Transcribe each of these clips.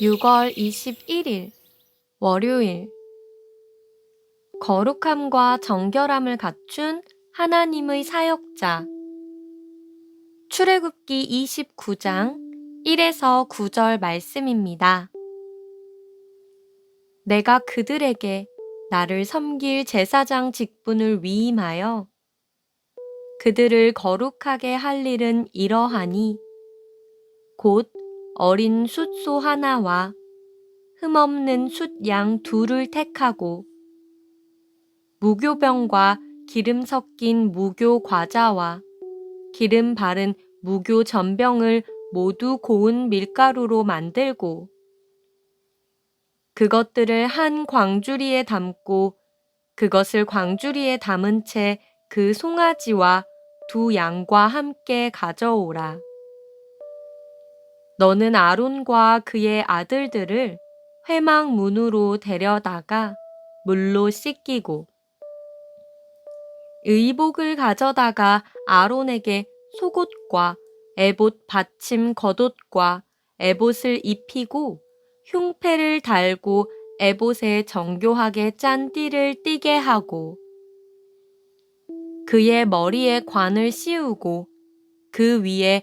6월 21일 월요일 거룩함과 정결함을 갖춘 하나님의 사역자 출애굽기 29장 1에서 9절 말씀입니다. 내가 그들에게 나를 섬길 제사장 직분을 위임하여 그들을 거룩하게 할 일은 이러하니 곧 어린 숫소 하나와 흠없는 숫양 둘을 택하고 무교병과 기름 섞인 무교 과자와 기름 바른 무교 전병을 모두 고운 밀가루로 만들고 그것들을 한 광주리에 담고 그것을 광주리에 담은 채 그 송아지와 두 양과 함께 가져오라. 너는 아론과 그의 아들들을 회막 문으로 데려다가 물로 씻기고 의복을 가져다가 아론에게 속옷과 에봇 받침 겉옷과 에봇을 입히고 흉패를 달고 에봇에 정교하게 짠 띠를 띠게 하고 그의 머리에 관을 씌우고 그 위에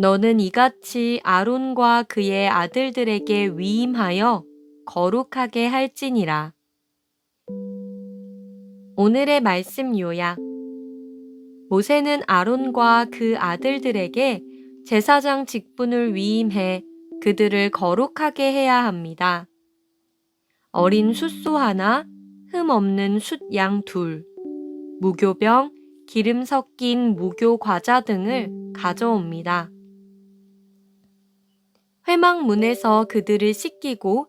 너는 이같이 아론과 그의 아들들에게 위임하여 거룩하게 할지니라. 오늘의 말씀 요약. 모세는 아론과 그 아들들에게 제사장 직분을 위임해 그들을 거룩하게 해야 합니다. 어린 숫소 하나, 흠 없는 숫양 둘, 무교병, 기름 섞인 무교 과자 등을 가져옵니다. 회막문에서 그들을 씻기고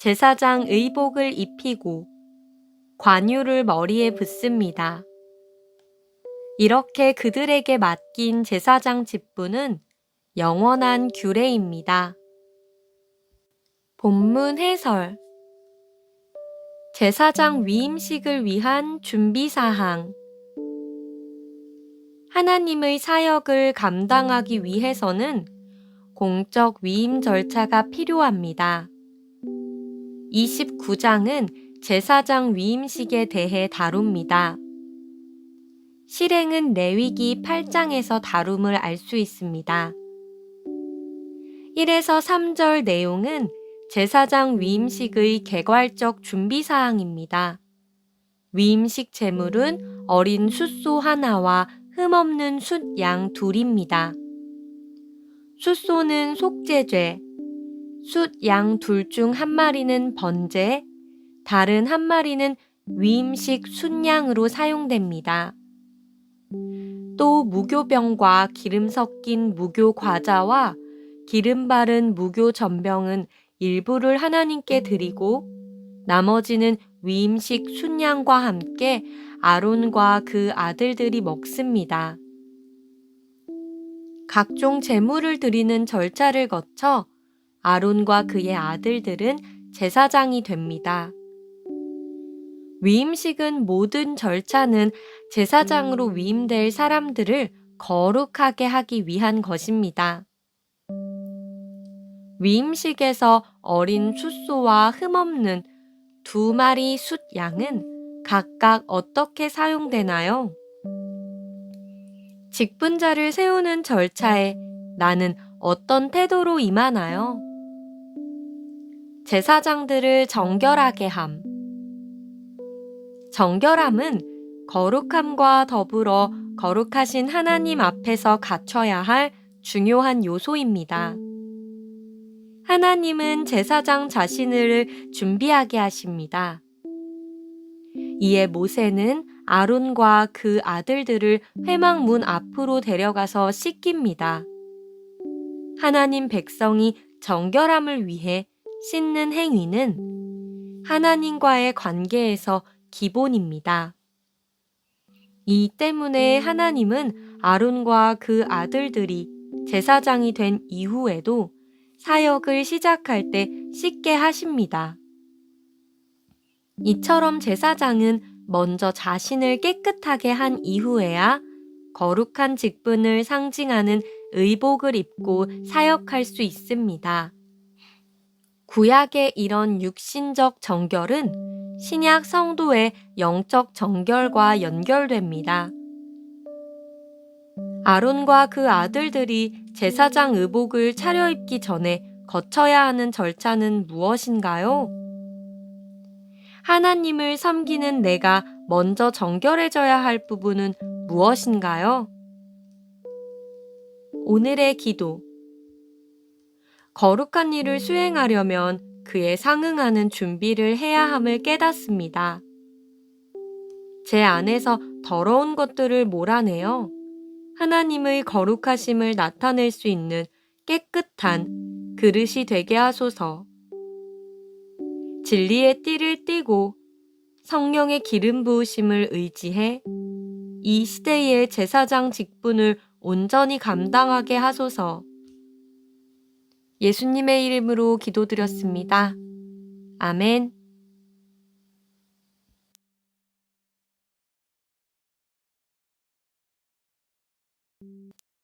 제사장 의복을 입히고 관유를 머리에 붓습니다. 이렇게 그들에게 맡긴 제사장 직분은 영원한 규례입니다. 본문 해설 제사장 위임식을 위한 준비사항 하나님의 사역을 감당하기 위해서는 공적 위임 절차가 필요합니다. 29장은 제사장 위임식에 대해 다룹니다. 실행은 레위기 8장에서 다룸을 알 수 있습니다. 1에서 3절 내용은 제사장 위임식의 개괄적 준비 사항입니다. 위임식 제물은 어린 숫소 하나와 흠없는 숫양 둘입니다. 숫소는 속죄죄, 숫양 둘 중 한 마리는 번제, 다른 한 마리는 위임식 순양으로 사용됩니다. 또 무교병과 기름 섞인 무교 과자와 기름 바른 무교 전병은 일부를 하나님께 드리고 나머지는 위임식 순양과 함께 아론과 그 아들들이 먹습니다. 각종 제물을 드리는 절차를 거쳐 아론과 그의 아들들은 제사장이 됩니다. 위임식은 모든 절차는 제사장으로 위임될 사람들을 거룩하게 하기 위한 것입니다. 위임식에서 어린 숫소와 흠없는 두 마리 숫양은 각각 어떻게 사용되나요? 직분자를 세우는 절차에 나는 어떤 태도로 임하나요? 제사장들을 정결하게 함. 정결함은 거룩함과 더불어 거룩하신 하나님 앞에서 갖춰야 할 중요한 요소입니다. 하나님은 제사장 자신을 준비하게 하십니다. 이에 모세는 아론과 그 아들들을 회막 문 앞으로 데려가서 씻깁니다. 하나님 백성이 정결함을 위해 씻는 행위는 하나님과의 관계에서 기본입니다. 이 때문에 하나님은 아론과 그 아들들이 제사장이 된 이후에도 사역을 시작할 때 씻게 하십니다. 이처럼 제사장은 먼저 자신을 깨끗하게 한 이후에야 거룩한 직분을 상징하는 의복을 입고 사역할 수 있습니다. 구약의 이런 육신적 정결은 신약 성도의 영적 정결과 연결됩니다. 아론과 그 아들들이 제사장 의복을 차려입기 전에 거쳐야 하는 절차는 무엇인가요? 하나님을 섬기는 내가 먼저 정결해져야 할 부분은 무엇인가요? 오늘의 기도. 거룩한 일을 수행하려면 그에 상응하는 준비를 해야 함을 깨닫습니다. 제 안에서 더러운 것들을 몰아내어 하나님의 거룩하심을 나타낼 수 있는 깨끗한 그릇이 되게 하소서. 진리의 띠를 띠고 성령의 기름 부으심을 의지해 이 시대의 제사장 직분을 온전히 감당하게 하소서. 예수님의 이름으로 기도드렸습니다. 아멘.